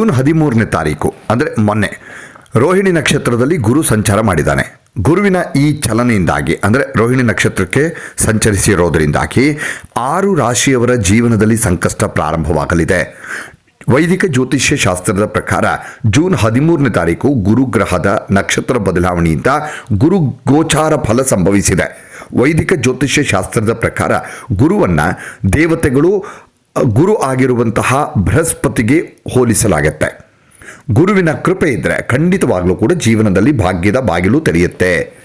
June ಹದಿಮೂರನೇ ತಾರೀಕು, ಅಂದರೆ ಮೊನ್ನೆ, ರೋಹಿಣಿ ನಕ್ಷತ್ರದಲ್ಲಿ ಗುರು ಸಂಚಾರ ಮಾಡಿದ್ದಾನೆ. ಗುರುವಿನ ಈ ಚಲನೆಯಿಂದಾಗಿ, ಅಂದರೆ ರೋಹಿಣಿ ನಕ್ಷತ್ರಕ್ಕೆ ಸಂಚರಿಸಿರೋದರಿಂದಾಗಿ ಆರು ರಾಶಿಯವರ ಜೀವನದಲ್ಲಿ ಸಂಕಷ್ಟ ಪ್ರಾರಂಭವಾಗಲಿದೆ. ವೈದಿಕ ಜ್ಯೋತಿಷ್ಯ ಶಾಸ್ತ್ರದ ಪ್ರಕಾರ, ಜೂನ್ ಹದಿಮೂರನೇ ತಾರೀಕು ಗುರುಗ್ರಹದ ನಕ್ಷತ್ರ ಬದಲಾವಣೆಯಿಂದ ಗುರು ಗೋಚಾರ ಫಲ ಸಂಭವಿಸಿದೆ. ವೈದಿಕ ಜ್ಯೋತಿಷ್ಯ ಶಾಸ್ತ್ರದ ಪ್ರಕಾರ, ಗುರುವನ್ನು ದೇವತೆಗಳು ಗುರು ಆಗಿರುವಂತಹ ಬೃಹಸ್ಪತಿಗೆ ಹೋಲಿಸಲಾಗತ್ತೆ. ಗುರುವಿನ ಕೃಪೆ ಇದ್ದರೆ ಖಂಡಿತವಾಗಲೂ ಕೂಡ ಜೀವನದಲ್ಲಿ ಭಾಗ್ಯದ ಬಾಗಿಲು ತೆರೆಯುತ್ತೆ.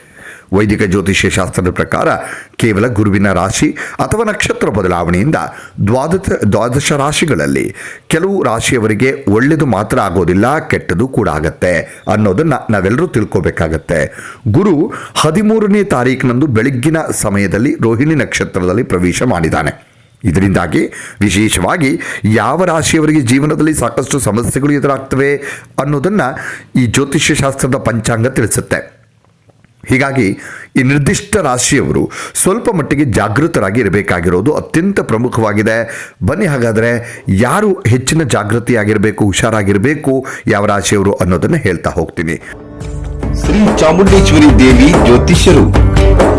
ವೈದಿಕ ಜ್ಯೋತಿಷ್ಯ ಶಾಸ್ತ್ರದ ಪ್ರಕಾರ ಕೇವಲ ಗುರುವಿನ ರಾಶಿ ಅಥವಾ ನಕ್ಷತ್ರ ಬದಲಾವಣೆಯಿಂದ ದ್ವಾದಶ ದ್ವಾದಶ ರಾಶಿಗಳಲ್ಲಿ ಕೆಲವು ರಾಶಿಯವರಿಗೆ ಒಳ್ಳೆಯದು ಮಾತ್ರ ಆಗೋದಿಲ್ಲ, ಕೆಟ್ಟದು ಕೂಡ ಆಗತ್ತೆ ಅನ್ನೋದನ್ನು ನಾವೆಲ್ಲರೂ ತಿಳ್ಕೋಬೇಕಾಗತ್ತೆ. ಗುರು ಹದಿಮೂರನೇ ತಾರೀಕಿನಂದು ಬೆಳಗ್ಗಿನ ಸಮಯದಲ್ಲಿ ರೋಹಿಣಿ ನಕ್ಷತ್ರದಲ್ಲಿ ಪ್ರವೇಶ ಮಾಡಿದ್ದಾನೆ ಇದರಿಂದಾಗಿ ವಿಶೇಷವಾಗಿ ಯಾವ ರಾಶಿಯವರಿಗೆ ಜೀವನದಲ್ಲಿ ಸಾಕಷ್ಟು ಸಮಸ್ಯೆಗಳು ಎದುರಾಗ್ತವೆ ಅನ್ನೋದನ್ನು ಈ ಜ್ಯೋತಿಷ್ಯ ಶಾಸ್ತ್ರದ ಪಂಚಾಂಗ ತಿಳಿಸುತ್ತೆ. ಹೀಗಾಗಿ ಈ ನಿರ್ದಿಷ್ಟ ರಾಶಿಯವರು ಸ್ವಲ್ಪ ಮಟ್ಟಿಗೆ ಜಾಗೃತರಾಗಿ ಇರಬೇಕಾಗಿರೋದು ಅತ್ಯಂತ ಪ್ರಮುಖವಾಗಿದೆ. ಬನ್ನಿ ಹಾಗಾದರೆ ಯಾರು ಹೆಚ್ಚಿನ ಜಾಗೃತಿಯಾಗಿರಬೇಕು, ಹುಷಾರಾಗಿರಬೇಕು, ಯಾವ ರಾಶಿಯವರು ಅನ್ನೋದನ್ನು ಹೇಳ್ತಾ ಹೋಗ್ತೀನಿ. ಶ್ರೀ ಚಾಮುಂಡೇಶ್ವರಿ ದೇವಿ ಜ್ಯೋತಿಷ್ಯರು.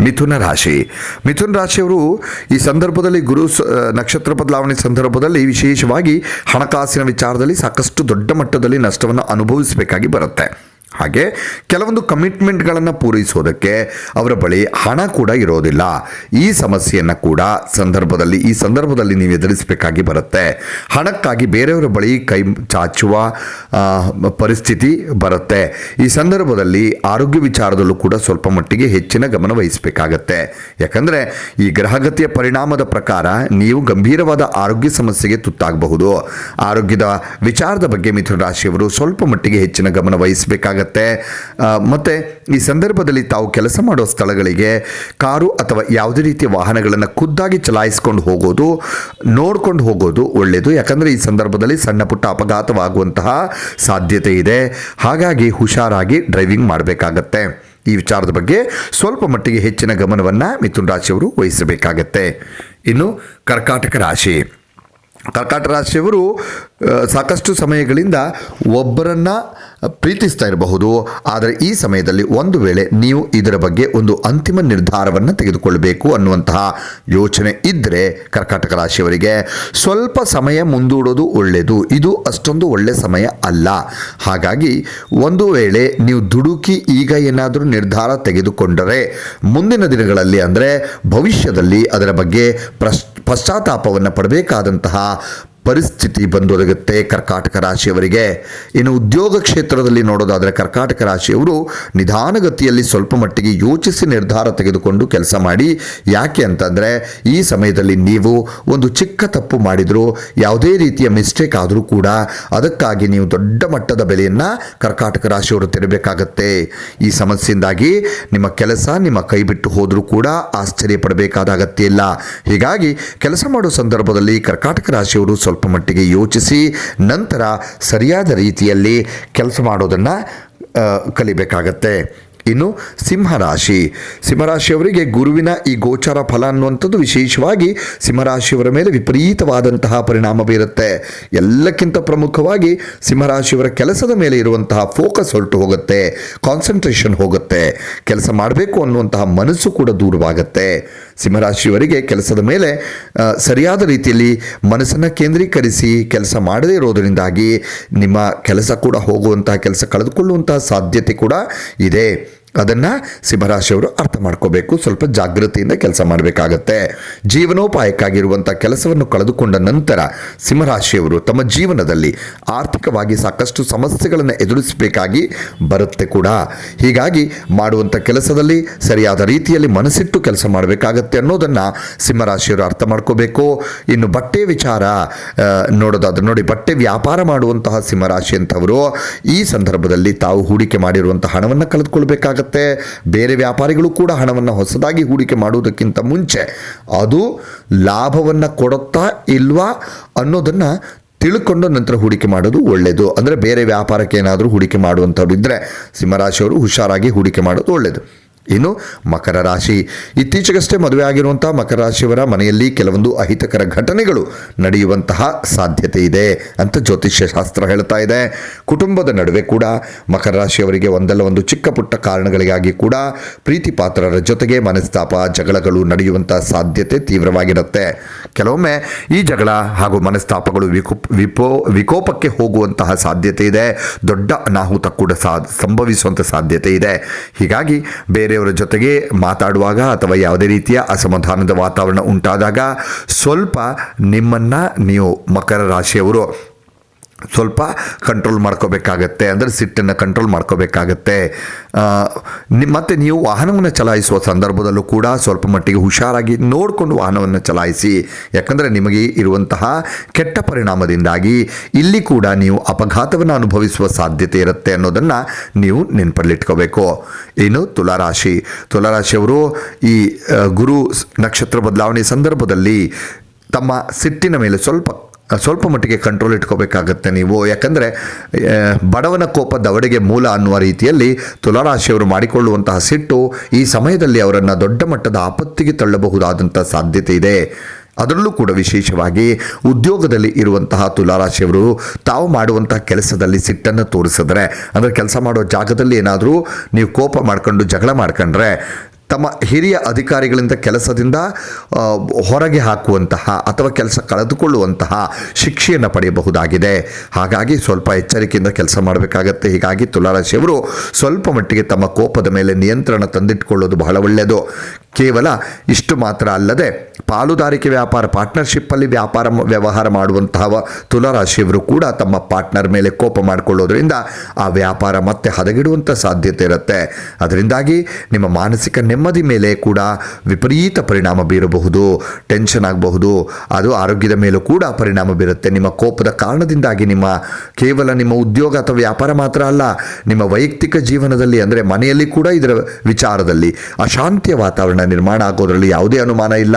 ಮಿಥುನ ರಾಶಿ. ಮಿಥುನ ರಾಶಿಯವರು ಈ ಸಂದರ್ಭದಲ್ಲಿ ಗುರು ನಕ್ಷತ್ರ ಬದಲಾವಣೆ ಸಂದರ್ಭದಲ್ಲಿ ವಿಶೇಷವಾಗಿ ಹಣಕಾಸಿನ ವಿಚಾರದಲ್ಲಿ ಸಾಕಷ್ಟು ದೊಡ್ಡ ಮಟ್ಟದಲ್ಲಿ ನಷ್ಟವನ್ನು ಅನುಭವಿಸಬೇಕಾಗಿ ಬರುತ್ತೆ. ಹಾಗೆ ಕೆಲವೊಂದು ಕಮಿಟ್ಮೆಂಟ್ಗಳನ್ನು ಪೂರೈಸೋದಕ್ಕೆ ಅವರ ಬಳಿ ಹಣ ಕೂಡ ಇರೋದಿಲ್ಲ. ಈ ಸಮಸ್ಯೆಯನ್ನು ಕೂಡ ಸಂದರ್ಭದಲ್ಲಿ, ಈ ಸಂದರ್ಭದಲ್ಲಿ ನೀವು ಎದುರಿಸಬೇಕಾಗಿ ಬರುತ್ತೆ. ಹಣಕ್ಕಾಗಿ ಬೇರೆಯವರ ಬಳಿ ಕೈ ಚಾಚುವ ಪರಿಸ್ಥಿತಿ ಬರುತ್ತೆ. ಈ ಸಂದರ್ಭದಲ್ಲಿ ಆರೋಗ್ಯ ವಿಚಾರದಲ್ಲೂ ಕೂಡ ಸ್ವಲ್ಪ ಮಟ್ಟಿಗೆ ಹೆಚ್ಚಿನ ಗಮನ ವಹಿಸಬೇಕಾಗತ್ತೆ. ಯಾಕಂದರೆ ಈ ಗ್ರಹಗತಿಯ ಪರಿಣಾಮದ ಪ್ರಕಾರ ನೀವು ಗಂಭೀರವಾದ ಆರೋಗ್ಯ ಸಮಸ್ಯೆಗೆ ತುತ್ತಾಗಬಹುದು. ಆರೋಗ್ಯದ ವಿಚಾರದ ಬಗ್ಗೆ ಮಿಥುನ ರಾಶಿಯವರು ಸ್ವಲ್ಪ ಮಟ್ಟಿಗೆ ಹೆಚ್ಚಿನ ಗಮನ ವಹಿಸಬೇಕಾಗತ್ತೆ. ಆ, ಮತ್ತೆ ಈ ಸಂದರ್ಭದಲ್ಲಿ ತಾವು ಕೆಲಸ ಮಾಡೋ ಸ್ಥಳಗಳಿಗೆ ಕಾರು ಅಥವಾ ಯಾವುದೇ ರೀತಿಯ ವಾಹನಗಳನ್ನು ಖುದ್ದಾಗಿ ಚಲಾಯಿಸ್ಕೊಂಡು ಹೋಗೋದು ನೋಡ್ಕೊಂಡು ಹೋಗೋದು ಒಳ್ಳೆಯದು ಯಾಕಂದರೆ ಈ ಸಂದರ್ಭದಲ್ಲಿ ಸಣ್ಣ ಪುಟ್ಟ ಅಪಘಾತವಾಗುವಂತಹ ಸಾಧ್ಯತೆ ಇದೆ. ಹಾಗಾಗಿ ಹುಷಾರಾಗಿ ಡ್ರೈವಿಂಗ್ ಮಾಡಬೇಕಾಗತ್ತೆ. ಈ ವಿಚಾರದ ಬಗ್ಗೆ ಸ್ವಲ್ಪ ಮಟ್ಟಿಗೆ ಹೆಚ್ಚಿನ ಗಮನವನ್ನು ಮಿಥುನ್ ರಾಶಿಯವರು ವಹಿಸಬೇಕಾಗತ್ತೆ. ಇನ್ನು ಕರ್ಕಾಟಕ ರಾಶಿ. ಕರ್ಕಾಟಕ ರಾಶಿಯವರು ಸಾಕಷ್ಟು ಸಮಯಗಳಿಂದ ಒಬ್ಬರನ್ನು ಪ್ರೀತಿಸ್ತಾ ಇರಬಹುದು. ಆದರೆ ಈ ಸಮಯದಲ್ಲಿ ಒಂದು ವೇಳೆ ನೀವು ಇದರ ಬಗ್ಗೆ ಒಂದು ಅಂತಿಮ ನಿರ್ಧಾರವನ್ನು ತೆಗೆದುಕೊಳ್ಳಬೇಕು ಅನ್ನುವಂತಹ ಯೋಚನೆ ಇದ್ದರೆ ಕರ್ಕಾಟಕ ರಾಶಿಯವರಿಗೆ ಸ್ವಲ್ಪ ಸಮಯ ಮುಂದೂಡೋದು ಒಳ್ಳೆಯದು ಇದು ಅಷ್ಟೊಂದು ಒಳ್ಳೆಯ ಸಮಯ ಅಲ್ಲ. ಹಾಗಾಗಿ ಒಂದು ವೇಳೆ ನೀವು ದುಡುಕಿ ಈಗ ಏನಾದರೂ ನಿರ್ಧಾರ ತೆಗೆದುಕೊಂಡರೆ, ಮುಂದಿನ ದಿನಗಳಲ್ಲಿ ಅಂದರೆ ಭವಿಷ್ಯದಲ್ಲಿ ಅದರ ಬಗ್ಗೆ ಪ್ರಶ್ ಪಶ್ಚಾತ್ತಾಪವನ್ನು ಪಡಬೇಕಾದಂತಹ ಪರಿಸ್ಥಿತಿ ಬಂದೊದಗುತ್ತೆ ಕರ್ಕಾಟಕ ರಾಶಿಯವರಿಗೆ. ಇನ್ನು ಉದ್ಯೋಗ ಕ್ಷೇತ್ರದಲ್ಲಿ ನೋಡೋದಾದರೆ ಕರ್ಕಾಟಕ ರಾಶಿಯವರು ನಿಧಾನಗತಿಯಲ್ಲಿ ಸ್ವಲ್ಪ ಮಟ್ಟಿಗೆ ಯೋಚಿಸಿ ನಿರ್ಧಾರ ತೆಗೆದುಕೊಂಡು ಕೆಲಸ ಮಾಡಿ. ಯಾಕೆ ಅಂತಂದರೆ ಈ ಸಮಯದಲ್ಲಿ ನೀವು ಒಂದು ಚಿಕ್ಕ ತಪ್ಪು ಮಾಡಿದರೂ, ಯಾವುದೇ ರೀತಿಯ ಮಿಸ್ಟೇಕ್ ಆದರೂ ಕೂಡ ಅದಕ್ಕಾಗಿ ನೀವು ದೊಡ್ಡ ಮಟ್ಟದ ಬೆಲೆಯನ್ನು ಕರ್ಕಾಟಕ ರಾಶಿಯವರು ತೆರಬೇಕಾಗತ್ತೆ. ಈ ಸಮಸ್ಯೆಯಿಂದಾಗಿ ನಿಮ್ಮ ಕೆಲಸ ನಿಮ್ಮ ಕೈ ಬಿಟ್ಟು ಹೋದರೂ ಕೂಡ ಆಶ್ಚರ್ಯ ಪಡಬೇಕಾದ ಅಗತ್ಯ ಇಲ್ಲ. ಹೀಗಾಗಿ ಕೆಲಸ ಮಾಡೋ ಸಂದರ್ಭದಲ್ಲಿ ಕರ್ಕಾಟಕ ರಾಶಿಯವರು ಸ್ವಲ್ಪ ಮಟ್ಟಿಗೆ ಯೋಚಿಸಿ ನಂತರ ಸರಿಯಾದ ರೀತಿಯಲ್ಲಿ ಕೆಲಸ ಮಾಡೋದನ್ನು ಕಲಿಬೇಕಾಗತ್ತೆ. ಇನ್ನು ಸಿಂಹರಾಶಿ. ಸಿಂಹರಾಶಿಯವರಿಗೆ ಗುರುವಿನ ಈ ಗೋಚಾರ ಫಲ ಅನ್ನುವಂಥದ್ದು ವಿಶೇಷವಾಗಿ ಸಿಂಹರಾಶಿಯವರ ಮೇಲೆ ವಿಪರೀತವಾದಂತಹ ಪರಿಣಾಮ ಬೀರುತ್ತೆ. ಎಲ್ಲಕ್ಕಿಂತ ಪ್ರಮುಖವಾಗಿ ಸಿಂಹರಾಶಿಯವರ ಕೆಲಸದ ಮೇಲೆ ಇರುವಂತಹ ಫೋಕಸ್ ಹೊರಟು ಹೋಗುತ್ತೆ. ಕಾನ್ಸಂಟ್ರೇಷನ್ ಹೋಗುತ್ತೆ. ಕೆಲಸ ಮಾಡಬೇಕು ಅನ್ನುವಂತಹ ಮನಸ್ಸು ಕೂಡ ದೂರವಾಗುತ್ತೆ. ಸಿಂಹರಾಶಿಯವರಿಗೆ ಕೆಲಸದ ಮೇಲೆ ಸರಿಯಾದ ರೀತಿಯಲ್ಲಿ ಮನಸ್ಸನ್ನು ಕೇಂದ್ರೀಕರಿಸಿ ಕೆಲಸ ಮಾಡದೇ ಇರೋದರಿಂದಾಗಿ ನಿಮ್ಮ ಕೆಲಸ ಕೂಡ ಹೋಗುವಂತಹ, ಕೆಲಸ ಕಳೆದುಕೊಳ್ಳುವಂತಹ ಸಾಧ್ಯತೆ ಕೂಡ ಇದೆ. ಅದನ್ನು ಸಿಂಹರಾಶಿಯವರು ಅರ್ಥ ಮಾಡ್ಕೋಬೇಕು. ಸ್ವಲ್ಪ ಜಾಗೃತಿಯಿಂದ ಕೆಲಸ ಮಾಡಬೇಕಾಗತ್ತೆ. ಜೀವನೋಪಾಯಕ್ಕಾಗಿರುವಂಥ ಕೆಲಸವನ್ನು ಕಳೆದುಕೊಂಡ ನಂತರ ಸಿಂಹರಾಶಿಯವರು ತಮ್ಮ ಜೀವನದಲ್ಲಿ ಆರ್ಥಿಕವಾಗಿ ಸಾಕಷ್ಟು ಸಮಸ್ಯೆಗಳನ್ನು ಎದುರಿಸಬೇಕಾಗಿ ಬರುತ್ತೆ ಕೂಡ. ಹೀಗಾಗಿ ಮಾಡುವಂಥ ಕೆಲಸದಲ್ಲಿ ಸರಿಯಾದ ರೀತಿಯಲ್ಲಿ ಮನಸ್ಸಿಟ್ಟು ಕೆಲಸ ಮಾಡಬೇಕಾಗತ್ತೆ ಅನ್ನೋದನ್ನು ಸಿಂಹರಾಶಿಯವರು ಅರ್ಥ ಮಾಡ್ಕೋಬೇಕು. ಇನ್ನು ಬಟ್ಟೆ ವಿಚಾರ ನೋಡೋದಾದ್ರೆ ನೋಡಿ, ಬಟ್ಟೆ ವ್ಯಾಪಾರ ಮಾಡುವಂತಹ ಸಿಂಹರಾಶಿ ಅಂತವರು ಈ ಸಂದರ್ಭದಲ್ಲಿ ತಾವು ಹೂಡಿಕೆ ಮಾಡಿರುವಂಥ ಹಣವನ್ನು ಕಳೆದುಕೊಳ್ಬೇಕಾಗತ್ತೆ. ಬೇರೆ ವ್ಯಾಪಾರಿಗಳು ಕೂಡ ಹಣವನ್ನು ಹೊಸದಾಗಿ ಹೂಡಿಕೆ ಮಾಡುವುದಕ್ಕಿಂತ ಮುಂಚೆ ಅದು ಲಾಭವನ್ನು ಕೊಡುತ್ತಾ ಇಲ್ವಾ ಅನ್ನೋದನ್ನು ತಿಳ್ಕೊಂಡು ನಂತರ ಹೂಡಿಕೆ ಮಾಡೋದು ಒಳ್ಳೆಯದು ಅಂದರೆ ಬೇರೆ ವ್ಯಾಪಾರಕ್ಕೆ ಏನಾದರೂ ಹೂಡಿಕೆ ಮಾಡುವಂಥವ್ರು ಇದ್ದರೆ ಸಿಂಹರಾಶಿಯವರು ಹುಷಾರಾಗಿ ಹೂಡಿಕೆ ಮಾಡೋದು ಒಳ್ಳೆಯದು ಇನ್ನು ಮಕರ ರಾಶಿ. ಇತ್ತೀಚೆಗಷ್ಟೇ ಮದುವೆ ಆಗಿರುವಂಥ ಮಕರ ರಾಶಿಯವರ ಮನೆಯಲ್ಲಿ ಕೆಲವೊಂದು ಅಹಿತಕರ ಘಟನೆಗಳು ನಡೆಯುವಂತಹ ಸಾಧ್ಯತೆ ಇದೆ ಅಂತ ಜ್ಯೋತಿಷ್ಯ ಶಾಸ್ತ್ರ ಹೇಳ್ತಾ ಇದೆ. ಕುಟುಂಬದ ನಡುವೆ ಕೂಡ ಮಕರ ರಾಶಿಯವರಿಗೆ ಒಂದಲ್ಲ ಒಂದು ಚಿಕ್ಕ ಪುಟ್ಟ ಕಾರಣಗಳಿಗಾಗಿ ಕೂಡ ಪ್ರೀತಿ ಪಾತ್ರರ ಜೊತೆಗೆ ಮನಸ್ತಾಪ, ಜಗಳಗಳು ನಡೆಯುವಂಥ ಸಾಧ್ಯತೆ ತೀವ್ರವಾಗಿರುತ್ತೆ. ಕೆಲವೊಮ್ಮೆ ಈ ಜಗಳ ಹಾಗೂ ಮನಸ್ತಾಪಗಳು ವಿಕೋಪ, ವಿಪೋ, ವಿಕೋಪಕ್ಕೆ ಹೋಗುವಂತಹ ಸಾಧ್ಯತೆ ಇದೆ. ದೊಡ್ಡ ಅನಾಹುತ ಕೂಡ ಸಾ ಸಂಭವಿಸುವಂಥ ಸಾಧ್ಯತೆ ಇದೆ. ಹೀಗಾಗಿ ಬೇರೆಯವರ ಜೊತೆಗೆ ಮಾತಾಡುವಾಗ ಅಥವಾ ಯಾವುದೇ ರೀತಿಯ ಅಸಮಾಧಾನದ ವಾತಾವರಣ ಉಂಟಾದಾಗ ಸ್ವಲ್ಪ ನಿಮ್ಮನ್ನು ನೀವು ಮಕರ ರಾಶಿಯವರು ಸ್ವಲ್ಪ ಕಂಟ್ರೋಲ್ ಮಾಡ್ಕೋಬೇಕಾಗತ್ತೆ ಅಂದರೆ ಸಿಟ್ಟನ್ನು ಕಂಟ್ರೋಲ್ ಮಾಡ್ಕೋಬೇಕಾಗತ್ತೆ. ಮತ್ತು ನೀವು ವಾಹನವನ್ನು ಚಲಾಯಿಸುವ ಸಂದರ್ಭದಲ್ಲೂ ಕೂಡ ಸ್ವಲ್ಪ ಮಟ್ಟಿಗೆ ಹುಷಾರಾಗಿ ನೋಡಿಕೊಂಡು ವಾಹನವನ್ನು ಚಲಾಯಿಸಿ. ಯಾಕಂದರೆ ನಿಮಗೆ ಇರುವಂತಹ ಕೆಟ್ಟ ಪರಿಣಾಮದಿಂದಾಗಿ ಇಲ್ಲಿ ಕೂಡ ನೀವು ಅಪಘಾತವನ್ನು ಅನುಭವಿಸುವ ಸಾಧ್ಯತೆ ಇರುತ್ತೆ ಅನ್ನೋದನ್ನು ನೀವು ನೆನಪಲ್ಲಿಟ್ಕೋಬೇಕು. ಇನ್ನು ತುಲಾರಾಶಿ. ತುಲಾರಾಶಿಯವರು ಈ ಗುರು ನಕ್ಷತ್ರ ಬದಲಾವಣೆ ಸಂದರ್ಭದಲ್ಲಿ ತಮ್ಮ ಸಿಟ್ಟಿನ ಮೇಲೆ ಸ್ವಲ್ಪ ಸ್ವಲ್ಪ ಮಟ್ಟಿಗೆ ಕಂಟ್ರೋಲ್ ಇಟ್ಕೋಬೇಕಾಗತ್ತೆ ನೀವು. ಯಾಕಂದರೆ ಬಡವನ ಕೋಪ ದವಡೆಗೆ ಮೂಲ ಅನ್ನುವ ರೀತಿಯಲ್ಲಿ ತುಲಾರಾಶಿಯವರು ಮಾಡಿಕೊಳ್ಳುವಂತಹ ಸಿಟ್ಟು ಈ ಸಮಯದಲ್ಲಿ ಅವರನ್ನು ದೊಡ್ಡ ಮಟ್ಟದ ಆಪತ್ತಿಗೆ ತಳ್ಳಬಹುದಾದಂಥ ಸಾಧ್ಯತೆ ಇದೆ. ಅದರಲ್ಲೂ ಕೂಡ ವಿಶೇಷವಾಗಿ ಉದ್ಯೋಗದಲ್ಲಿ ಇರುವಂತಹ ತುಲಾರಾಶಿಯವರು ತಾವು ಮಾಡುವಂತಹ ಕೆಲಸದಲ್ಲಿ ಸಿಟ್ಟನ್ನು ತೋರಿಸಿದ್ರೆ, ಅಂದರೆ ಕೆಲಸ ಮಾಡೋ ಜಾಗದಲ್ಲಿ ಏನಾದರೂ ನೀವು ಕೋಪ ಮಾಡ್ಕೊಂಡು ಜಗಳ ಮಾಡ್ಕೊಂಡ್ರೆ ತಮ್ಮ ಹಿರಿಯ ಅಧಿಕಾರಿಗಳಿಂದ ಕೆಲಸದಿಂದ ಹೊರಗೆ ಹಾಕುವಂತಹ ಅಥವಾ ಕೆಲಸ ಕಳೆದುಕೊಳ್ಳುವಂತಹ ಶಿಕ್ಷೆಯನ್ನು ಪಡೆಯಬಹುದಾಗಿದೆ. ಹಾಗಾಗಿ ಸ್ವಲ್ಪ ಎಚ್ಚರಿಕೆಯಿಂದ ಕೆಲಸ ಮಾಡಬೇಕಾಗತ್ತೆ. ಹೀಗಾಗಿ ತುಲಾರಾಶಿಯವರು ಸ್ವಲ್ಪ ಮಟ್ಟಿಗೆ ತಮ್ಮ ಕೋಪದ ಮೇಲೆ ನಿಯಂತ್ರಣ ತಂದಿಟ್ಟುಕೊಳ್ಳೋದು ಬಹಳ ಒಳ್ಳೆಯದು ಕೇವಲ ಇಷ್ಟು ಮಾತ್ರ ಅಲ್ಲದೆ ಪಾಲುದಾರಿಕೆ ವ್ಯಾಪಾರ ಪಾರ್ಟ್ನರ್ಶಿಪ್ಪಲ್ಲಿ ವ್ಯಾಪಾರ ವ್ಯವಹಾರ ಮಾಡುವಂತಹ ತುಲಾರಾಶಿಯವರು ಕೂಡ ತಮ್ಮ ಪಾರ್ಟ್ನರ್ ಮೇಲೆ ಕೋಪ ಮಾಡಿಕೊಳ್ಳೋದ್ರಿಂದ ಆ ವ್ಯಾಪಾರ ಮತ್ತೆ ಹದಗಿಡುವಂಥ ಸಾಧ್ಯತೆ ಇರುತ್ತೆ. ಅದರಿಂದಾಗಿ ನಿಮ್ಮ ಮಾನಸಿಕ ನೆಮ್ಮದಿ ಮೇಲೆ ಕೂಡ ವಿಪರೀತ ಪರಿಣಾಮ ಬೀರಬಹುದು ಟೆನ್ಷನ್ ಆಗಬಹುದು. ಅದು ಆರೋಗ್ಯದ ಮೇಲೂ ಕೂಡ ಪರಿಣಾಮ ಬೀರುತ್ತೆ. ನಿಮ್ಮ ಕೋಪದ ಕಾರಣದಿಂದಾಗಿ ನಿಮ್ಮ ಕೇವಲ ನಿಮ್ಮ ಉದ್ಯೋಗ ಅಥವಾ ವ್ಯಾಪಾರ ಮಾತ್ರ ಅಲ್ಲ, ನಿಮ್ಮ ವೈಯಕ್ತಿಕ ಜೀವನದಲ್ಲಿ ಅಂದರೆ ಮನೆಯಲ್ಲಿ ಕೂಡ ಇದರ ವಿಚಾರದಲ್ಲಿ ಅಶಾಂತಿಯ ವಾತಾವರಣ ನಿರ್ಮಾಣ ಆಗೋದ್ರಲ್ಲಿ ಯಾವುದೇ ಅನುಮಾನ ಇಲ್ಲ.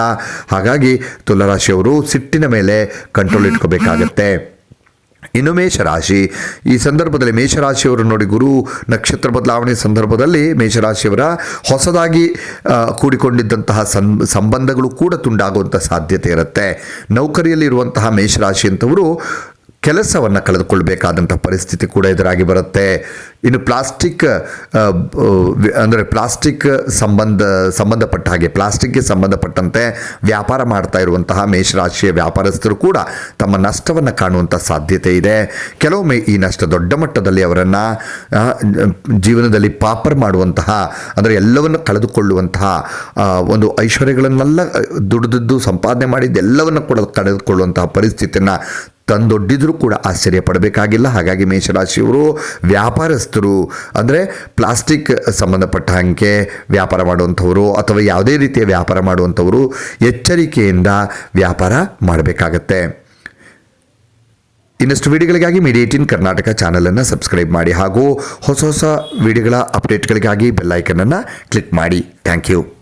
ಹಾಗಾಗಿ ತುಲಾರಾಶಿಯವರು ಸಿಟ್ಟಿನ ಮೇಲೆ ಕಂಟ್ರೋಲ್ ಇಟ್ಕೋಬೇಕಾಗತ್ತೆ. ಇನ್ನು ಮೇಷರಾಶಿ. ಈ ಸಂದರ್ಭದಲ್ಲಿ ಮೇಷರಾಶಿಯವರು ನೋಡಿ ಗುರು, ನಕ್ಷತ್ರ ಬದಲಾವಣೆ ಸಂದರ್ಭದಲ್ಲಿ ಮೇಷರಾಶಿಯವರ ಹೊಸದಾಗಿ ಕೂಡಿಕೊಂಡಿದ್ದಂತಹ ಸಂಬಂಧಗಳು ಕೂಡ ತುಂಡಾಗುವಂಥ ಸಾಧ್ಯತೆ ಇರುತ್ತೆ. ನೌಕರಿಯಲ್ಲಿರುವಂತಹ ಮೇಷರಾಶಿ ಅಂತವರು ಕೆಲಸವನ್ನು ಕಳೆದುಕೊಳ್ಬೇಕಾದಂಥ ಪರಿಸ್ಥಿತಿ ಕೂಡ ಎದುರಾಗಿ ಬರುತ್ತೆ. ಇನ್ನು ಪ್ಲಾಸ್ಟಿಕ್ ಅಂದರೆ ಪ್ಲಾಸ್ಟಿಕ್ ಸಂಬಂಧ, ಸಂಬಂಧಪಟ್ಟ ಹಾಗೆ ಪ್ಲಾಸ್ಟಿಕ್ಗೆ ಸಂಬಂಧಪಟ್ಟಂತೆ ವ್ಯಾಪಾರ ಮಾಡ್ತಾ ಇರುವಂತಹ ಮೇಷರಾಶಿಯ ವ್ಯಾಪಾರಸ್ಥರು ಕೂಡ ತಮ್ಮ ನಷ್ಟವನ್ನು ಕಾಣುವಂಥ ಸಾಧ್ಯತೆ ಇದೆ. ಕೆಲವೊಮ್ಮೆ ಈ ನಷ್ಟ ದೊಡ್ಡ ಮಟ್ಟದಲ್ಲಿ ಅವರನ್ನು ಜೀವನದಲ್ಲಿ ಪಾಪರ್ ಮಾಡುವಂತಹ, ಅಂದರೆ ಎಲ್ಲವನ್ನು ಕಳೆದುಕೊಳ್ಳುವಂತಹ ಒಂದು ಐಶ್ವರ್ಯಗಳನ್ನೆಲ್ಲ ದುಡಿದದ್ದು, ಸಂಪಾದನೆ ಮಾಡಿದ್ದೆಲ್ಲವನ್ನು ಕೂಡ ಕಳೆದುಕೊಳ್ಳುವಂತಹ ಪರಿಸ್ಥಿತಿಯನ್ನು ತಂದೊಡ್ಡಿದ್ರೂ ಕೂಡ ಆಶ್ಚರ್ಯ ಪಡಬೇಕಾಗಿಲ್ಲ. ಹಾಗಾಗಿ ಮೇಷರಾಶಿಯವರು ವ್ಯಾಪಾರಸ್ಥರು ಅಂದರೆ ಪ್ಲಾಸ್ಟಿಕ್ ಸಂಬಂಧಪಟ್ಟ ಹಾಗೆ ವ್ಯಾಪಾರ ಮಾಡುವಂಥವರು ಅಥವಾ ಯಾವುದೇ ರೀತಿಯ ವ್ಯಾಪಾರ ಮಾಡುವಂಥವರು ಎಚ್ಚರಿಕೆಯಿಂದ ವ್ಯಾಪಾರ ಮಾಡಬೇಕಾಗತ್ತೆ. ಇನ್ನಷ್ಟು ವಿಡಿಯೋಗಳಿಗಾಗಿ ಮೀಡಿಯಾ ಕರ್ನಾಟಕ ಚಾನಲನ್ನು ಸಬ್ಸ್ಕ್ರೈಬ್ ಮಾಡಿ ಹಾಗೂ ಹೊಸ ಹೊಸ ವಿಡಿಯೋಗಳ ಅಪ್ಡೇಟ್ಗಳಿಗಾಗಿ ಬೆಲ್ಲೈಕನನ್ನು ಕ್ಲಿಕ್ ಮಾಡಿ. Thank you.